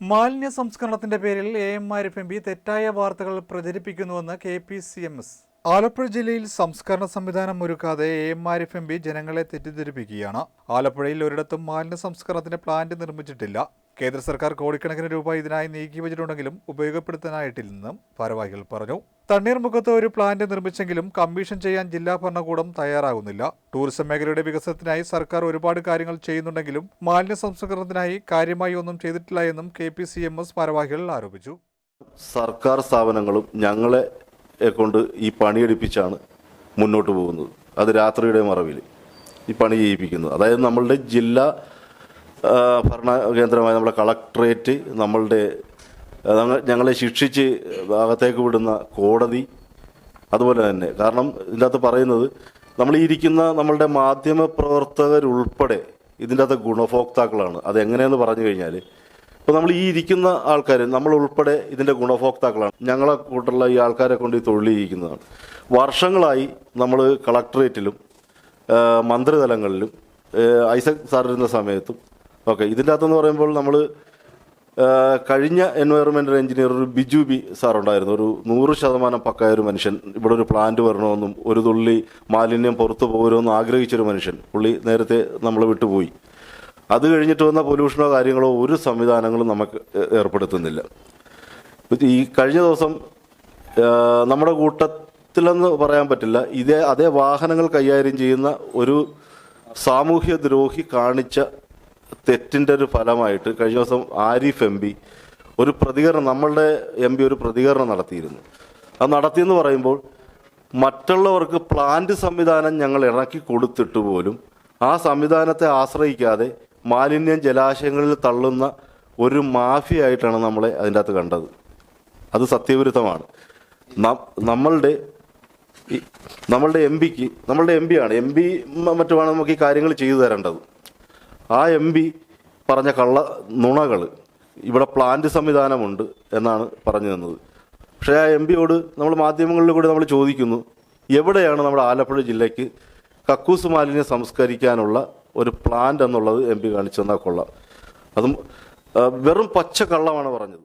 മാലിന്യ സംസ്കരണത്തിന്റെ പേരിൽ A M Arif M P തെറ്റായ വാർത്തകൾ പ്രചരിപ്പിക്കുന്നുവെന്ന് K P C M S. Alappuzha ജില്ലയിൽ സംസ്കരണ സംവിധാനം ഒരുക്കാതെ A M Arif M P ജനങ്ങളെ തെറ്റിദ്ധരിപ്പിക്കുകയാണ്. ആലപ്പുഴയിൽ ഒരിടത്തും മാലിന്യ സംസ്കരണത്തിന്റെ പ്ലാന്റ് നിർമ്മിച്ചിട്ടില്ല. കേന്ദ്ര സർക്കാർ കോടിക്കണക്കിന് രൂപ ഇതിനായി നീക്കി വച്ചിട്ടുണ്ടെങ്കിലും ഉപയോഗപ്പെടുത്താനായിട്ടില്ലെന്നും ഭാരവാഹികൾ പറഞ്ഞു. തണ്ണീർമുഖത്ത് ഒരു പ്ലാന്റ് നിർമ്മിച്ചെങ്കിലും കമ്മീഷൻ ചെയ്യാൻ ജില്ലാ ഭരണകൂടം തയ്യാറാകുന്നില്ല. ടൂറിസം മേഖലയുടെ വികസനത്തിനായി സർക്കാർ ഒരുപാട് കാര്യങ്ങൾ ചെയ്യുന്നുണ്ടെങ്കിലും മാലിന്യ സംസ്കരണത്തിനായി കാര്യമായി ഒന്നും ചെയ്തിട്ടില്ല എന്നും K P C M S ഭാരവാഹികൾ ആരോപിച്ചു. സർക്കാർ സ്ഥാപനങ്ങളും ഞങ്ങളെ കൊണ്ട് ഈ പണിയെടുപ്പിച്ചാണ് മുന്നോട്ട് പോകുന്നത്. അത് രാത്രിയുടെ മറവിൽ ഈ പണി ചെയ്യിപ്പിക്കുന്നത്. അതായത് നമ്മളുടെ ജില്ലാ ഭരണ കേന്ദ്രമായ നമ്മുടെ കളക്ടറേറ്റ് നമ്മളുടെ ഞങ്ങളെ ശിക്ഷിച്ച് ഭാഗത്തേക്ക് വിടുന്ന കോടതി അതുപോലെ തന്നെ. കാരണം ഇതിന്റെ അകത്ത് പറയുന്നത് നമ്മൾ ഇരിക്കുന്ന നമ്മളുടെ മാധ്യമ പ്രവർത്തകരുൾപ്പെടെ ഇതിന്റെ അകത്ത് ഗുണഭോക്താക്കളാണ്. അത് എങ്ങനെയെന്ന് പറഞ്ഞു കഴിഞ്ഞാൽ ഇപ്പോൾ നമ്മൾ ഈ ഇരിക്കുന്ന ആൾക്കാർ നമ്മൾ ഉൾപ്പെടെ ഇതിന്റെ ഗുണഭോക്താക്കളാണ്. ഞങ്ങളെ കൂട്ടുള്ള ഈ ആൾക്കാരെ കൊണ്ട് ഈ തൊഴിൽ ചെയ്യിക്കുന്നതാണ് വർഷങ്ങളായി നമ്മൾ കളക്ടറേറ്റിലും മന്ത്രിതലങ്ങളിലും ഐസക് സാറിരുന്ന സമയത്തും ഓക്കെ ഇതിന്റെ അകത്തെന്ന് പറയുമ്പോൾ നമ്മൾ കഴിഞ്ഞ എൻവയറമെന്റൽ എഞ്ചിനീയർ ഒരു ബിജു ബി സാർ ഉണ്ടായിരുന്നു ഒരു നൂറ് ശതമാനം പക്കായ ഒരു മനുഷ്യൻ. ഇവിടെ ഒരു പ്ലാന്റ് വരണമെന്നും ഒരു തുള്ളി മാലിന്യം പുറത്തു പോരുമെന്നും ആഗ്രഹിച്ചൊരു മനുഷ്യൻ. പുള്ളി നേരത്തെ നമ്മൾ വിട്ടുപോയി. അത് കഴിഞ്ഞിട്ട് വന്ന പൊല്യൂഷനോ കാര്യങ്ങളോ ഒരു സംവിധാനങ്ങളും നമുക്ക് ഏർപ്പെടുത്തുന്നില്ല. ഈ കഴിഞ്ഞ ദിവസം നമ്മുടെ കൂട്ടത്തിലെന്ന് പറയാൻ പറ്റില്ല. ഇതേ അതേ വാഹനങ്ങൾ കൈകാര്യം ചെയ്യുന്ന ഒരു സാമൂഹ്യ ദ്രോഹി കാണിച്ച തെറ്റിന്റെ ഒരു ഫലമായിട്ട് കഴിഞ്ഞ ദിവസം ആരിഫ് എം പി ഒരു പ്രതികരണം നമ്മളുടെ എം പി ഒരു പ്രതികരണം നടത്തിയിരുന്നു. അത് നടത്തിയെന്ന് പറയുമ്പോൾ മറ്റുള്ളവർക്ക് പ്ലാന്റ് സംവിധാനം ഞങ്ങൾ ഇറക്കി കൊടുത്തിട്ട് പോലും ആ സംവിധാനത്തെ ആശ്രയിക്കാതെ മാലിന്യം ജലാശയങ്ങളിൽ തള്ളുന്ന ഒരു മാഫിയായിട്ടാണ് നമ്മളെ അതിന്റെ അകത്ത് കണ്ടത്. അത് സത്യവിരുദ്ധമാണ്. നമ്മളുടെ നമ്മളുടെ എം പിക്ക് നമ്മളുടെ എം ആണ്. എം പി മറ്റുമാണ് നമുക്ക് ഈ കാര്യങ്ങൾ ചെയ്തു തരേണ്ടത്. ആ എം പി പറഞ്ഞ കള്ള നുണകൾ ഇവിടെ പ്ലാന്റ് സംവിധാനമുണ്ട് എന്നാണ് പറഞ്ഞു തന്നത്. പക്ഷേ ആ എം പിയോട് നമ്മൾ മാധ്യമങ്ങളിലൂടെ നമ്മൾ ചോദിക്കുന്നു എവിടെയാണ് നമ്മുടെ ആലപ്പുഴ ജില്ലയ്ക്ക് കക്കൂസ് മാലിന്യം സംസ്കരിക്കാനുള്ള ഒരു പ്ലാന്റ് എന്നുള്ളത് എം പി കാണിച്ചു തന്നാൽ കൊള്ളാം. അതും വെറും പച്ച കള്ളമാണ് പറഞ്ഞത്.